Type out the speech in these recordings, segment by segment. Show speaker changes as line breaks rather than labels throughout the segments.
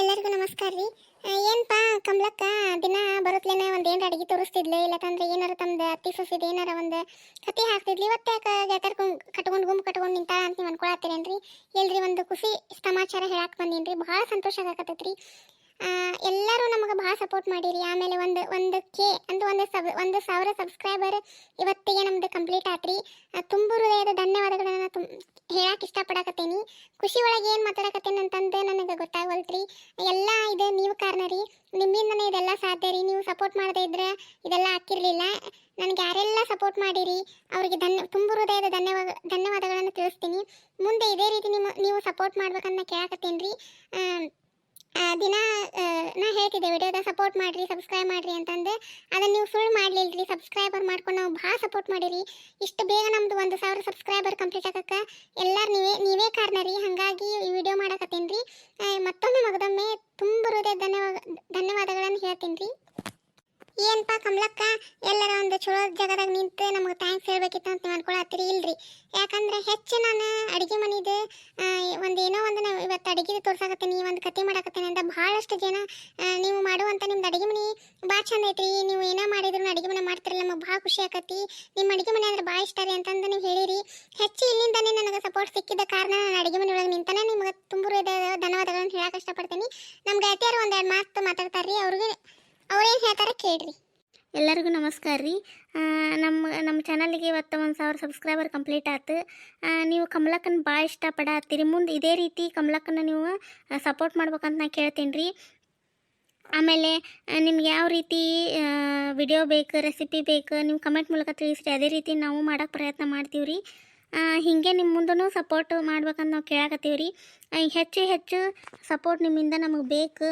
ಎಲ್ಲರಿಗೂ ನಮಸ್ಕಾರ ರೀ. ಏನಪ್ಪ ಏನ್ಪಾ ಕಮಲಕ್ಕ, ದಿನ ಬರುತ್ತಲೇನ ಒಂದ್ ಏನಾರ ಅಡಿಗೆ ಇಲ್ಲ ಇಲ್ಲಕಂದ್ರೆ ಏನಾರ ತಂದ ಅತ್ತಿ ಸೊಸಿದ ಏನಾರ ಒಂದು ಕತೆ ಹಾಕ್ತಿದ್ಲಿ, ಇವತ್ತು ಯಾಕೆ ಕಟ್ಕೊಂಡು ಗುಂಪು ಕಟ್ಕೊಂಡು ನಿಂತಾಳ ಅಂತ ನೀವು ಅನ್ಕೊಳತ್ತೀರೇನ್ರಿ? ಎಲ್ರಿ ಒಂದು ಖುಷಿ, ಸಮಾಚಾರ ಹೇಳಕ್ ರೀ ಬಹಳ ಸಂತೋಷ ಆಗಕತ್ತೈತ್ರಿ. ಎಲ್ಲರೂ ನಮಗೆ ಭಾಳ ಸಪೋರ್ಟ್ ಮಾಡಿರಿ. ಆಮೇಲೆ ಒಂದು ಒಂದು ಕೆ ಅಂದ್ರೆ ಒಂದು ಸಬ್ ಒಂದು ಸಾವಿರ ಸಬ್ಸ್ಕ್ರೈಬರ್ ಇವತ್ತಿಗೆ ನಮ್ದು ಕಂಪ್ಲೀಟ್ ಆತ್ರಿ. ತುಂಬ ಹೃದಯದ ಧನ್ಯವಾದಗಳನ್ನು ತುಂ ಹೇಳಕ್ಕೆ ಇಷ್ಟಪಡಕತ್ತೀನಿ. ಖುಷಿ ಒಳಗೆ ಏನು ಮಾತಾಡಕತ್ತೇನೆ ಅಂತಂದು ನನಗೆ ಗೊತ್ತಾಗವಲ್ತ್ರಿ. ಎಲ್ಲ ಇದು ನೀವು ಕಾರಣ ರೀ ನಿಮ್ಮಿಂದನೇ ಇದೆಲ್ಲ ಸಾಧ್ಯ ರೀ. ನೀವು ಸಪೋರ್ಟ್ ಮಾಡದೇ ಇದ್ರೆ ಇದೆಲ್ಲ ಹಾಕಿರಲಿಲ್ಲ. ನನಗೆ ಯಾರೆಲ್ಲ ಸಪೋರ್ಟ್ ಮಾಡಿರಿ, ಅವರಿಗೆ ಧನ್ಯ, ತುಂಬ ಹೃದಯದ ಧನ್ಯವಾದ ಧನ್ಯವಾದಗಳನ್ನು ತಿಳಿಸ್ತೀನಿ. ಮುಂದೆ ಇದೇ ರೀತಿ ನಿಮ್ಮ, ನೀವು ಸಪೋರ್ಟ್ ಮಾಡ್ಬೇಕನ್ನ ಕೇಳಕತ್ತೇನೆ ರೀ. ದಿನ ನಾ ಹೇಳ್ತಿದ್ದೆ ವಿಡಿಯೋದ ಸಪೋರ್ಟ್ ಮಾಡಿರಿ ಸಬ್ಸ್ಕ್ರೈಬ್ ಮಾಡಿರಿ ಅಂತಂದು. ಅದನ್ನು ನೀವು ಸುಳ್ಳು ರೀ ಸಬ್ಸ್ಕ್ರೈಬರ್ ಮಾಡ್ಕೊಂಡು ನಾವು ಭಾಳ ಸಪೋರ್ಟ್ ಮಾಡಿರಿ. ಇಷ್ಟು ಬೇಗ ನಮ್ಮದು ಒಂದು ಸಾವಿರ ಸಬ್ಸ್ಕ್ರೈಬರ್ ಕಂಪ್ಲೀಟ್ ಆಗಕ್ಕೆ. ಎಲ್ಲರೂ ನೀವೇ ನೀವೇ ಕಾರಣ ರೀ. ಹಾಗಾಗಿ ಈ ವಿಡಿಯೋ ಮಾಡಕತ್ತೀನಿ ರೀ. ಮತ್ತೊಮ್ಮೆ ಮಗದೊಮ್ಮೆ ತುಂಬ ಹೃದಯ ಧನ್ಯವಾದ, ಧನ್ಯವಾದಗಳನ್ನು ಹೇಳ್ತೀನಿ ರೀ. ಏನಪ್ಪ ಕಮಲಕ್ಕ? ಎಲ್ಲರ ಒಂದು ಚಲೋ ಜಾಗದಾಗ ನಿಂತು ನಮಗೆ ಥ್ಯಾಂಕ್ಸ್ ಹೇಳ್ಬೇಕಿತ್ತು ಅಂತ ನೀವು ಅನ್ಕೊಳತ್ತೀರಿ ಇಲ್ರಿ. ಯಾಕಂದ್ರೆ ಹೆಚ್ಚು ನಾನು ಅಡುಗೆ ಮನೆದು ಒಂದು ಏನೋ ಒಂದು ನಾವು ಇವತ್ತು ಅಡುಗೆ ತೋರ್ಸಾಕತ್ತೀನಿ ಒಂದು ಕತೆ ಮಾಡಕತ್ತೀನಿ ಅಂತ ಭಾಳಷ್ಟು ಜನ ನೀವು ಮಾಡುವಂಥ ನಿಮ್ದು ಅಡುಗೆ ಮನೆ ಭಾಳ ಚಂದ ಐತ್ರಿ. ನೀವು ಏನೋ ಮಾಡಿದ್ರು ಅಡುಗೆ ಮನೆ ಮಾಡ್ತಿರಲ್ಲ, ನಮಗೆ ಭಾಳ ಖುಷಿ ಆಕತಿ ನಿಮ್ಮ ಅಡುಗೆ ಮನೆ ಅಂದ್ರೆ ಭಾಳ ಇಷ್ಟ ರೀ ಅಂತಂದು ನೀವು ಹೇಳಿರಿ. ಹೆಚ್ಚು ಇಲ್ಲಿಂದನೇ ನನಗೆ ಸಪೋರ್ಟ್ ಸಿಕ್ಕಿದ ಕಾರಣ ನಾನು ಅಡುಗೆ ಮನೆ ಒಳಗೆ ನಿಂತಾನೆ ನಿಮಗೆ ತುಂಬ ಧನ್ಯವಾದಗಳನ್ನು ಹೇಳಕ್ಕೆ ಇಷ್ಟಪಡ್ತೀನಿ. ನಮ್ಮ ಗೆಳತಿಯರು ಒಂದೆರಡು ಮಾತು ಮಾತಾಡ್ತಾರೆ ರೀ ಅವ್ರಿಗೆ ಅವ್ರೇನು ಹೇಳ್ತಾರೆ ಕೇಳ್ರಿ.
ಎಲ್ಲರಿಗೂ ನಮಸ್ಕಾರ ರೀ. ನಮ್ಮ ನಮ್ಮ ಚಾನಲ್ಗೆ ಇವತ್ತು ಒಂದು ಸಾವಿರ ಸಬ್ಸ್ಕ್ರೈಬರ್ ಕಂಪ್ಲೀಟ್ ಆಯ್ತು ನೀವು ಕಮಲಕ್ಕನ ಭಾಳ ಇಷ್ಟಪಡತ್ತೀರಿ. ಮುಂದೆ ಇದೇ ರೀತಿ ಕಮಲಕ್ಕನ ನೀವು ಸಪೋರ್ಟ್ ಮಾಡ್ಬೇಕಂತ ನಾ ಕೇಳ್ತೀನಿ ರೀ. ಆಮೇಲೆ ನಿಮ್ಗೆ ಯಾವ ರೀತಿ ವಿಡಿಯೋ ಬೇಕು ರೆಸಿಪಿ ಬೇಕು ನೀವು ಕಮೆಂಟ್ ಮೂಲಕ ತಿಳಿಸ್ರಿ. ಅದೇ ರೀತಿ ನಾವು ಮಾಡೋಕ್ಕೆ ಪ್ರಯತ್ನ ಮಾಡ್ತೀವಿ ರೀ ಹೀಗೆ ನಿಮ್ಮ ಮುಂದೂ ಸಪೋರ್ಟ್ ಮಾಡ್ಬೇಕಂತ ನಾವು ಕೇಳಕತ್ತೀವಿ ರೀ ಹೆಚ್ಚು ಹೆಚ್ಚು ಸಪೋರ್ಟ್ ನಿಮ್ಮಿಂದ ನಮಗೆ ಬೇಕು.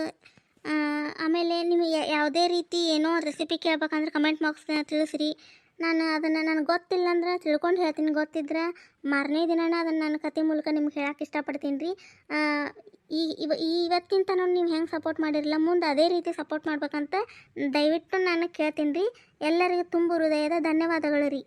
ಆಮೇಲೆ ನಿಮಗೆ ಯಾವುದೇ ರೀತಿ ಏನೋ ರೆಸಿಪಿ ಕೇಳ್ಬೇಕಂದ್ರೆ ಕಮೆಂಟ್ ಬಾಕ್ಸ್ನ ತಿಳಿಸ್ರಿ. ನಾನು ಅದನ್ನು ನನಗೆ ಗೊತ್ತಿಲ್ಲ ಅಂದ್ರೆ ತಿಳ್ಕೊಂಡು ಹೇಳ್ತೀನಿ. ಗೊತ್ತಿದ್ರೆ ಮಾರನೇ ದಿನನೇ ಅದನ್ನು ನಾನು ಕತೆ ಮೂಲಕ ನಿಮ್ಗೆ ಹೇಳಕ್ಕೆ ಇಷ್ಟಪಡ್ತೀನಿ. ರೀ ಈ, ಇವ ಇವತ್ತಿನ ತನಕ ನೀವು ಹೆಂಗೆ ಸಪೋರ್ಟ್ ಮಾಡಿರಲ್ಲ ಮುಂದೆ ಅದೇ ರೀತಿ ಸಪೋರ್ಟ್ ಮಾಡ್ಬೇಕಂತ ದಯವಿಟ್ಟು ನಾನು ಕೇಳ್ತೀನಿ ರೀ. ಎಲ್ಲರಿಗೂ ತುಂಬ ಹೃದಯದ ಧನ್ಯವಾದಗಳು ರೀ.